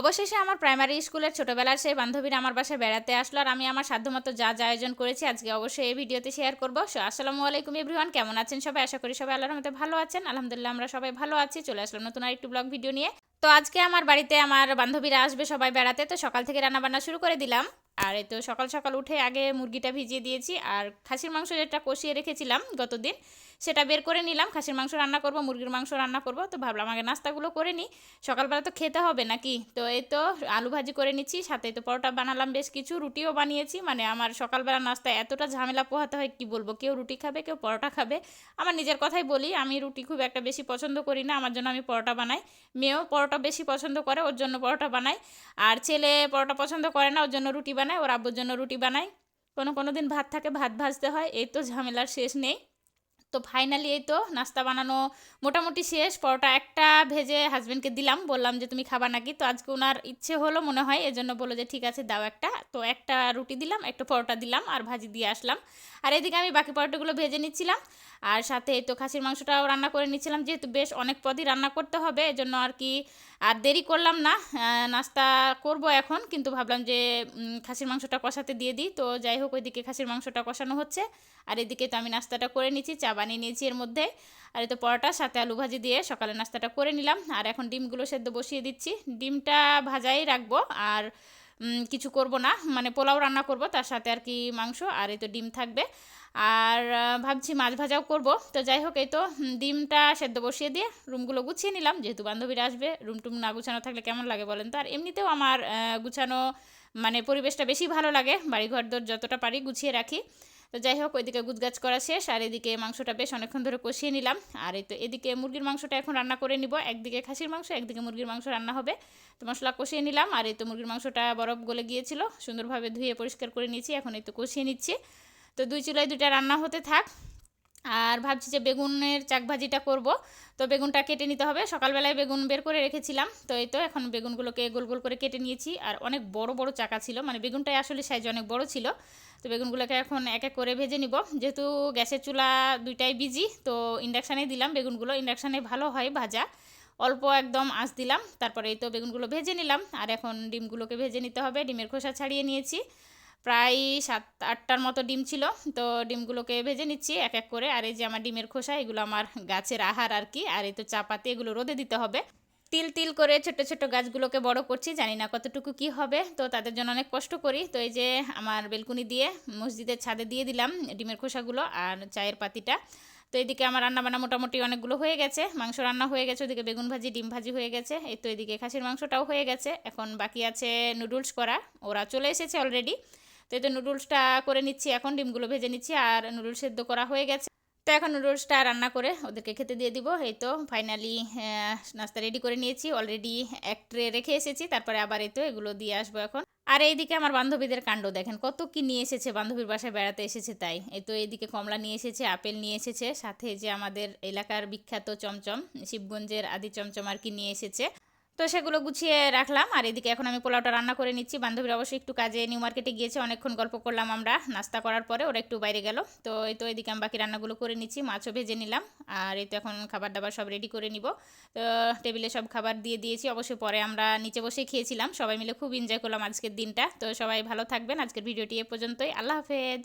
অবশেষে আমার প্রাইমারি স্কুলের ছোটবেলার সেই বান্ধবীরা আমার বাসায় বেড়াতে আসলো আর আমি আমার সাধ্যমতো যা যা আয়োজন করেছি আজকে অবশ্যই এই ভিডিওতে শেয়ার করব। সো, আসসালামু আলাইকুম এভরিওয়ান কেমন আছেন সবাই? আশা করি সবাই আল্লাহর মধ্যে ভালো আছেন। আলহামদুলিল্লাহ, আমরা সবাই ভালো আছি। চলে আসলাম নতুন আরেকটি ব্লগ ভিডিও নিয়ে। তো, আজকে আমার বাড়িতে আমার বান্ধবীরা আসবে সবাই বেড়াতে। তো, সকাল থেকে রান্নাবান্না শুরু করে দিলাম। আর এই তো সকাল সকাল উঠে আগে মুরগিটা ভিজিয়ে দিয়েছি, আর খাসির মাংস যেটা কষিয়ে রেখেছিলাম গতদিন, সেটা বের করে নিলাম। খাসির মাংস রান্না করব, মুরগির মাংস রান্না করব, তো ভাবলাম আগে নাস্তাগুলো করে নিই। সকালবেলা তো খেতে হবে নাকি? তো এই তো আলু ভাজি করে নিচ্ছি, সাথে তো পরোটা বানালাম বেশ কিছু, রুটিও বানিয়েছি। মানে আমার সকালবেলা নাস্তায় এতটা ঝামেলা পোহাতে হয়, কি বলব? কেউ রুটি খাবে, কেউ পরোটা খাবে। আমার নিজের কথাই বলি, আমি রুটি খুব একটা বেশি পছন্দ করি না, আমার জন্য আমি পরোটা বানাই। মেয়েও পরোটা বেশি পছন্দ করে, ওর জন্য পরোটা বানাই। আর ছেলে পরোটা পছন্দ করে না, ওর জন্য রুটি বানায়, ওর আব্বুর জন্য রুটি বানাই কোনো কোনো দিন ভাত থাকে, ভাত ভাজতে হয়, এই তো ঝামেলার শেষ নেই। তো ফাইনালি এই তো নাস্তা বানানো মোটামুটি শেষ, পরোটা একটা ভেজে হাজব্যান্ডকে দিলাম, বললাম যে, তুমি খাবা নাকি? তো আজকে ওনার ইচ্ছে হলো মনে হয়, এজন্য বলল যে, ঠিক আছে, দাও একটা। তো একটা রুটি দিলাম, একটা পরোটা দিলাম আর ভাজি দিয়ে আসলাম। আর এদিকে আমি বাকি পরোটাগুলো ভেজে নিচ্ছিলাম। আর সাথে তো খাসির মাংসটাও রান্না করে নিচ্ছিলাম, যেহেতু বেশ অনেক পদই রান্না করতে হবে, এজন্য আর কি, আর দেরি করলাম না নাস্তা করব এখন, কিন্তু ভাবলাম যে খাসির মাংসটা কষাতে দিয়ে দিই। তো যাই হোক, ওইদিকে খাসির মাংসটা কষানো হচ্ছে। আর এদিকে তো আমি নাস্তাটা করে নিচ্ছি, চা বানিয়ে নিয়েছি এর মধ্যে। আর তো পরোটা, সাথে আলু ভাজি দিয়ে সকালে নাস্তাটা করে নিলাম। আর এখন ডিমগুলো সেদ্ধ বসিয়ে দিচ্ছি। ডিমটা ভাজাই রাখব। আর কিছু করব না। মানে পোলাও রান্না করব, তার সাথে আর কি মাংস। আর এই তো ডিম থাকবে। আর ভাবছি মাছ ভাজাও করব। তো যাই হোক, এই তো ডিমটা সেদ্ধ বসিয়ে দিয়ে রুমগুলো গুছিয়ে নিলাম। যেহেতু বান্ধবীরা আসবে, রুম টুম না গুছানো থাকলে কেমন লাগে বলেন তো? আর এমনিতেও আমার গুছানো মানে পরিবেশটা বেশি ভালো লাগে। বাড়িঘর দর যতটা পারি গুছিয়ে রাখি। তো যাই হোক, ওইদিকে গুজগাছ করা শেষ, আর এদিকে মাংসটা বেশ অনেকক্ষণ ধরে কষিয়ে নিলাম। আর এই তো এদিকে মুরগির মাংসটা এখন রান্না করে নিব। একদিকে খাসির মাংস, একদিকে মুরগির মাংস রান্না হবে। তো মশলা কষিয়ে নিলাম, আর এই তো মুরগির মাংসটা বরফ গলে গিয়েছিল। সুন্দরভাবে ধুয়ে পরিষ্কার করে নিয়েছি, এখন এই তো কষিয়ে নিচ্ছি। তো দুই চুলায় দুটা রান্না হতে থাক। আর ভাবছি যে বেগুনের চাক ভাজিটা করব। তো বেগুনটা কেটে নিতে হবে। সকালবেলায় বেগুন বের করে রেখেছিলাম। তো এই তো এখন বেগুনগুলোকে গোল গোল করে কেটে নিয়েছি। আর অনেক বড় বড় চাকা ছিল। মানে বেগুনটাই আসলে সাইজ অনেক বড় ছিল। তো বেগুনগুলোকে এখন এক এক করে ভেজে নিব। যেহেতু গ্যাসের চুলা দুইটাই বিজি তো ইন্ডাকশানে দিলাম বেগুনগুলো। ইন্ডাকশানে ভালো হয় ভাজা। অল্প একদম আঁচ দিলাম। তারপরে এই তো বেগুনগুলো ভেজে নিলাম। আর এখন ডিমগুলোকে ভেজে নিতে হবে। ডিমের খোসা ছাড়িয়ে নিয়েছি। প্রায় সাত, আটটার মতো ডিম ছিল। তো ডিমগুলোকে ভেজে নিচ্ছি এক এক করে। আর এই যে আমার ডিমের খোসা, এগুলো আমার গাছের আহার আর কি। আর এই তো চাপাতি এগুলো রোদে দিতে হবে। তিল তিল করে ছোট ছোট গাছগুলোকে বড় করছি। জানি না কতটুকু কি হবে। তো তাদের জন্য অনেক কষ্ট করি। তো এই যে আমার বেলকুনি দিয়ে মসজিদের ছাদে দিয়ে দিলাম ডিমের খোসাগুলো আর চায়ের পাতিটা। তো এদিকে আমার রান্না বান্না মোটামুটি অনেকগুলো হয়ে গেছে। মাংস রান্না হয়ে গেছে, ওদিকে বেগুন ভাজি, ডিম ভাজি হয়ে গেছে। এই তো এদিকে খাসির মাংসটাও হয়ে গেছে। এখন বাকি আছে নুডলস করা। ওরা চলে এসেছে অলরেডি। তো এই তো নুডলসটা করে নিচ্ছি, এখন ডিমগুলো ভেজে নিচ্ছি আর নুডলস সেদ্ধ করা হয়ে গেছে। তো এখন নুডলসটা রান্না করে ওদেরকে খেতে দিয়ে দিব। এই তো ফাইনালি নাস্তা রেডি করে নিয়েছি। অলরেডি এক ট্রে রেখে এসেছি, তারপরে আবার এই তো এগুলো দিয়ে আসব এখন। আর এইদিকে আমার বান্ধবীদের কাণ্ড দেখেন, কত কি নিয়ে এসেছে, বান্ধবীর বাসায় বেড়াতে এসেছে তাই। এই তো এইদিকে কমলা নিয়ে এসেছে, আপেল নিয়ে এসেছে, সাথে যে আমাদের এলাকার বিখ্যাত চমচম, শিবগঞ্জের আদি চমচম আর কি নিয়ে এসেছে। তো সেগুলো গুছিয়ে রাখলাম। আর এদিকে এখন আমি পোলাওটা রান্না করে নিচ্ছি। বান্ধবীর অবশ্যই একটু কাজে নিউ মার্কেটে গিয়েছে, অনেকক্ষণ গল্প করলাম আমরা। নাস্তা করার পরে ওরা একটু বাইরে গেল। তো এই তো এদিকে আমি বাকি রান্নাগুলো করে নিচ্ছি। মাছও ভেজে নিলাম। আর এই তো এখন খাবার দাবার সব রেডি করে নিব। তো টেবিলে সব খাবার দিয়ে দিয়েছি। অবশ্যই পরে আমরা নিচে বসে খেয়েছিলাম। সবাই মিলে খুব এনজয় করলাম আজকের দিনটা। তো সবাই ভালো থাকবেন। আজকের ভিডিওটি এ পর্যন্তই। আল্লাহ হাফেজ।